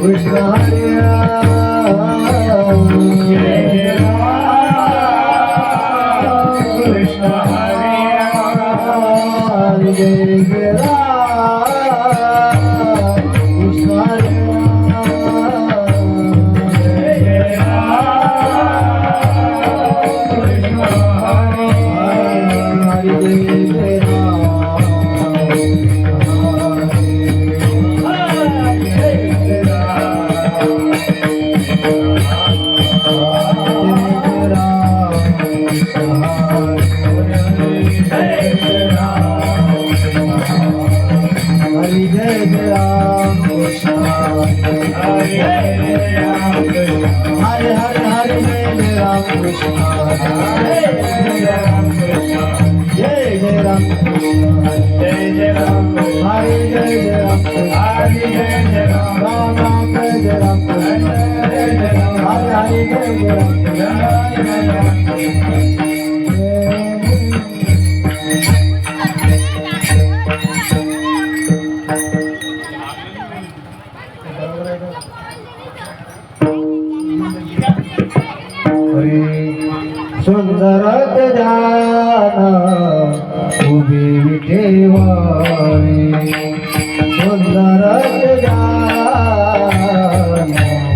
Krishna Hare Hare Hare Hare जय जय राम कृष्ण हरे जय जय राम कृष्ण हरे जय राम हरे जय जय राम कृष्ण राम राम जय जय राम कृष्ण हरे हरे जय जय राम सुंदर जान उभी विठेवारी. सुंदर जान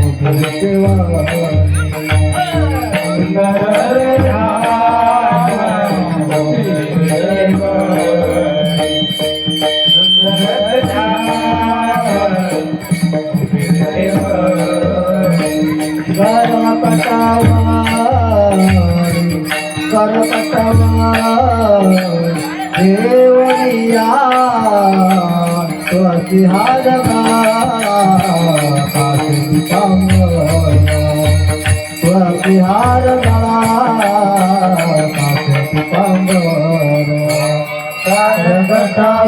उभी विठेवारी. सुंदर કરવટવા દેવળિયા સ્વતિહારવા સ્વતિહારવા કરવટવા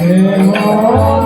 દેવળિયા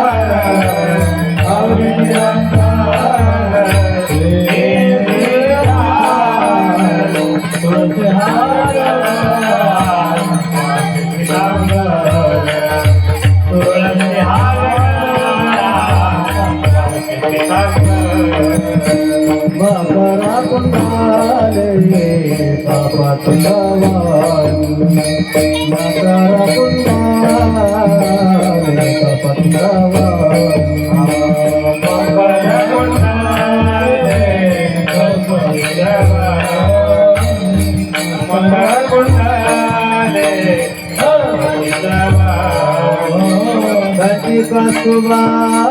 मकरा कुंडाले पापा तुंडावानी मकरा कुंडाले पापा तुंडावानी कांची कस्तुबामणी कांची